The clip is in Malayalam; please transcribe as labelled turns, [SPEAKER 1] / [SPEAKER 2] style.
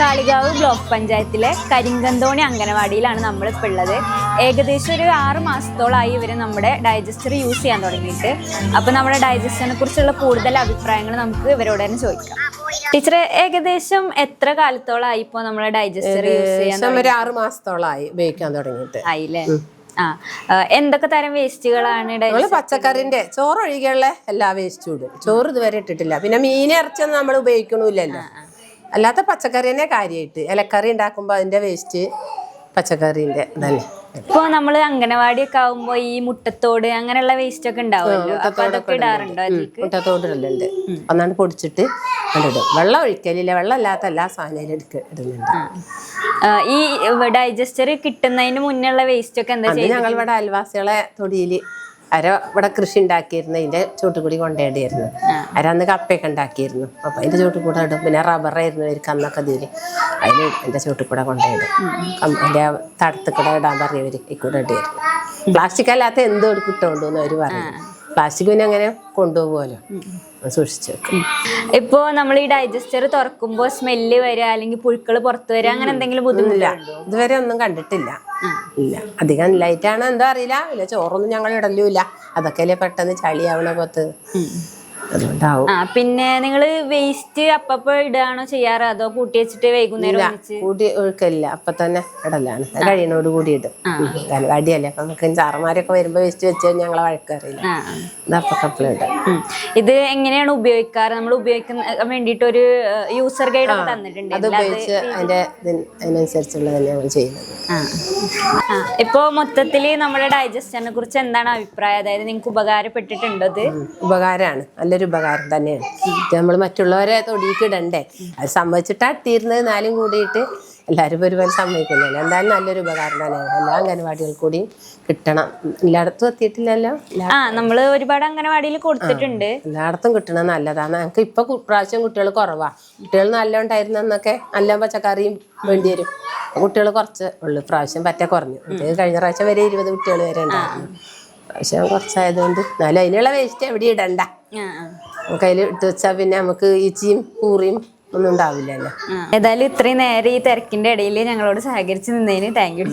[SPEAKER 1] കാളികാവ് ബ്ലോക്ക് പഞ്ചായത്തിലെ കരിങ്കന്തോണി അംഗനവാടിയിലാണ് നമ്മളിപ്പോൾ ഉള്ളത്. ഏകദേശം ഒരു ആറ് മാസത്തോളമായി ഇവർ നമ്മുടെ ഡൈജസ്റ്റർ യൂസ് ചെയ്യാൻ തുടങ്ങിയിട്ട്. അപ്പോൾ നമ്മുടെ ഡൈജസ്റ്ററിനെ കുറിച്ചുള്ള കൂടുതൽ അഭിപ്രായങ്ങൾ നമുക്ക് ഇവരോട് തന്നെ ചോദിക്കാം. ടീച്ചറെ ഏകദേശം എത്ര കാലത്തോളമായി ഇപ്പോൾ നമ്മുടെ ഡൈജസ്റ്റർ യൂസ് ചെയ്യാൻ
[SPEAKER 2] ഒരു ആറ് മാസത്തോളമായി ഉപയോഗിക്കാൻ തുടങ്ങിയിട്ട്.
[SPEAKER 1] ആയില്ലേ? ആ. ആ, എന്തൊക്കെ തരം വേസ്റ്റുകളാണ്
[SPEAKER 2] നമ്മൾ പച്ചക്കറിന്റെ ചോറ് ഒഴികെയുള്ള എല്ലാ വേസ്റ്റും ഇടും. ചോറ് ഇതുവരെ ഇട്ടിട്ടില്ല. പിന്നെ മീൻ ഇറച്ചൊന്നും നമ്മൾ ഉപയോഗിക്കണില്ലല്ലോ അല്ലാത്ത പച്ചക്കറി തന്നെ കാര്യമായിട്ട് ഇലക്കറി ഉണ്ടാക്കുമ്പോൾ അതിന്റെ വേസ്റ്റ് പച്ചക്കറിന്റെ തന്നെ
[SPEAKER 1] ഇപ്പോൾ നമ്മൾ അംഗനവാടിയൊക്കെ ആവുമ്പോൾ ഈ മുട്ടത്തോട് അങ്ങനെയുള്ള വേസ്റ്റ് ഒക്കെ ഉണ്ടാവുമല്ലോ. അപ്പൊ അതൊക്കെ ഇടാറുണ്ടോ അതിലേക്ക്?
[SPEAKER 2] മുട്ടത്തോടിടലുണ്ട് ഒന്നാണ്ട് പൊടിച്ചിട്ട് വെള്ളം ഒഴിക്കലില്ല. വെള്ളം അല്ലാത്ത എല്ലാ ഇടുന്നുണ്ട്.
[SPEAKER 1] ഈ ഡൈജസ്റ്റർ കിട്ടുന്നതിന് മുന്നേ ഉള്ള വേസ്റ്റ് ഒക്കെ എന്താ
[SPEAKER 2] ഞങ്ങൾ ഇവിടെ അയൽവാസികളെ തൊടിയിൽ അര ഇവിടെ കൃഷി ഉണ്ടാക്കിയിരുന്നു അതിന്റെ ചൂട്ടുകൂടി കൊണ്ടേണ്ടിയിരുന്നു. അര അന്ന് കപ്പയൊക്കെ ഉണ്ടാക്കിയിരുന്നു. അപ്പൊ അതിന്റെ ചൂട്ടുകൂടെ കൂടെ ഇടും. പിന്നെ റബ്ബറായിരുന്നു അവർക്ക് അന്നൊക്കെ ഇതിൽ അതിന് എന്റെ ചൂട്ടുകൂടെ കൂടെ കൊണ്ടേയിടും തടത്തുകൂടെ ഇടാൻ പറഞ്ഞവര് ഇക്കൂടെ ഇടായിരുന്നു പ്ലാസ്റ്റിക് അല്ലാത്ത എന്തോ കിട്ടുകൊണ്ടു അവർ പറഞ്ഞു പ്ലാസ്റ്റിക് പിന്നെ അങ്ങനെ കൊണ്ടുപോകുമല്ലോ. സൂക്ഷിച്ചു വെക്കും.
[SPEAKER 1] ഇപ്പോ നമ്മൾ ഈ ഡൈജസ്റ്റർ തുറക്കുമ്പോൾ സ്മെല്ല് വരിക അല്ലെങ്കിൽ പുഴുക്കൾ പുറത്തു വരിക അങ്ങനെ എന്തെങ്കിലും ബുദ്ധിമുട്ടില്ല
[SPEAKER 2] ഇതുവരെ ഒന്നും കണ്ടിട്ടില്ല. ഇല്ല. അധികം ലൈറ്റാണോ എന്താ അറിയില്ല. ചോറൊന്നും ഞങ്ങൾ ഇടലുമില്ല. അതൊക്കെയല്ലേ പെട്ടെന്ന് ചളിയാവണ പത്ത്. അതുകൊണ്ടാവും
[SPEAKER 1] പിന്നെ നിങ്ങൾ വേസ്റ്റ് അപ്പപ്പോ ഇടുകയാണോ ചെയ്യാറ്? അതോ കൂട്ടി വെച്ചിട്ട് വൈകുന്നേരം കൂട്ടി
[SPEAKER 2] കൂടി ഒഴുക്കലില്ല. അപ്പൊ തന്നെ ഇടലാണ്. കഴിയണോട് കൂടി ഇടും അടിയല്ലേ അപ്പൊ നമുക്ക് ചാറുമാരൊക്കെ വരുമ്പോ വേസ്റ്റ് വെച്ച് ഞങ്ങളെ വഴക്കറിയില്ല
[SPEAKER 1] അപ്പൊ ആ. ഇത് എങ്ങനെയാണ് ഉപയോഗിക്കാറ്? നമ്മൾ ഉപയോഗിക്കുന്ന വേണ്ടിയിട്ട് ഒരു യൂസർ ഗൈഡ് ഒക്കെ തന്നിട്ടുണ്ട്.
[SPEAKER 2] അത് ഉപയോഗിച്ച് അതിന്റെ അതിനനുസരിച്ചുള്ള ചെയ്യുന്നത്.
[SPEAKER 1] ഇപ്പോ മൊത്തത്തിൽ നമ്മുടെ ഡൈജസ്റ്ററിനെ കുറിച്ച് എന്താണ് അഭിപ്രായം? അതായത് നിങ്ങൾക്ക് ഉപകാരപ്പെട്ടിട്ടുണ്ടോ ഇത്?
[SPEAKER 2] ഉപകാരമാണ് നല്ലൊരു ഉപകാരം തന്നെയാണ്. നമ്മൾ മറ്റുള്ളവരെ തൊടിയിട്ടിടണ്ടേ. അത് സംഭവിച്ചിട്ടാ തീർന്നത് നാലും കൂടിയിട്ട് എല്ലാവരും വരുവാൻ സമ്മതിക്കുന്നില്ല. എന്തായാലും നല്ലൊരു ഉപകാരം തന്നെയാണ് എല്ലാ അംഗനവാടികൾ കൂടി കിട്ടണം. എല്ലായിടത്തും എത്തിയിട്ടില്ലല്ലോ?
[SPEAKER 1] ആ നമ്മൾ ഒരുപാട് അംഗനവാടിയിൽ കൊടുത്തിട്ടുണ്ട്.
[SPEAKER 2] എല്ലായിടത്തും കിട്ടണം നല്ലതാണ്. ഞങ്ങൾക്ക് ഇപ്പൊ പ്രാവശ്യം കുട്ടികൾ കുറവാ. കുട്ടികൾ നല്ല ഉണ്ടായിരുന്നെന്നൊക്കെ നല്ല പച്ചക്കറിയും വേണ്ടി വരും. കുട്ടികൾ കുറച്ച് ഉള്ളു. പ്രാവശ്യം പറ്റ കുറഞ്ഞു. കഴിഞ്ഞ പ്രാവശ്യം വരെ ഇരുപത് കുട്ടികൾ വരെ ഉണ്ടായിരുന്നു. പ്രാവശ്യം കുറച്ചായതുകൊണ്ട് എന്നാലും അതിനുള്ള വേസ്റ്റ് എവിടെ ഇടണ്ട. കയ്യിൽ ഇട്ട് വെച്ചാൽ പിന്നെ നമുക്ക് ഈച്ചയും കൂറിയും ഒന്നും ഉണ്ടാവില്ലല്ലോ.
[SPEAKER 1] ഏതായാലും ഇത്രയും നേരം ഈ തിരക്കിന്റെ ഇടയിൽ ഞങ്ങളോട് സഹകരിച്ച് നിന്നതിന് താങ്ക് യു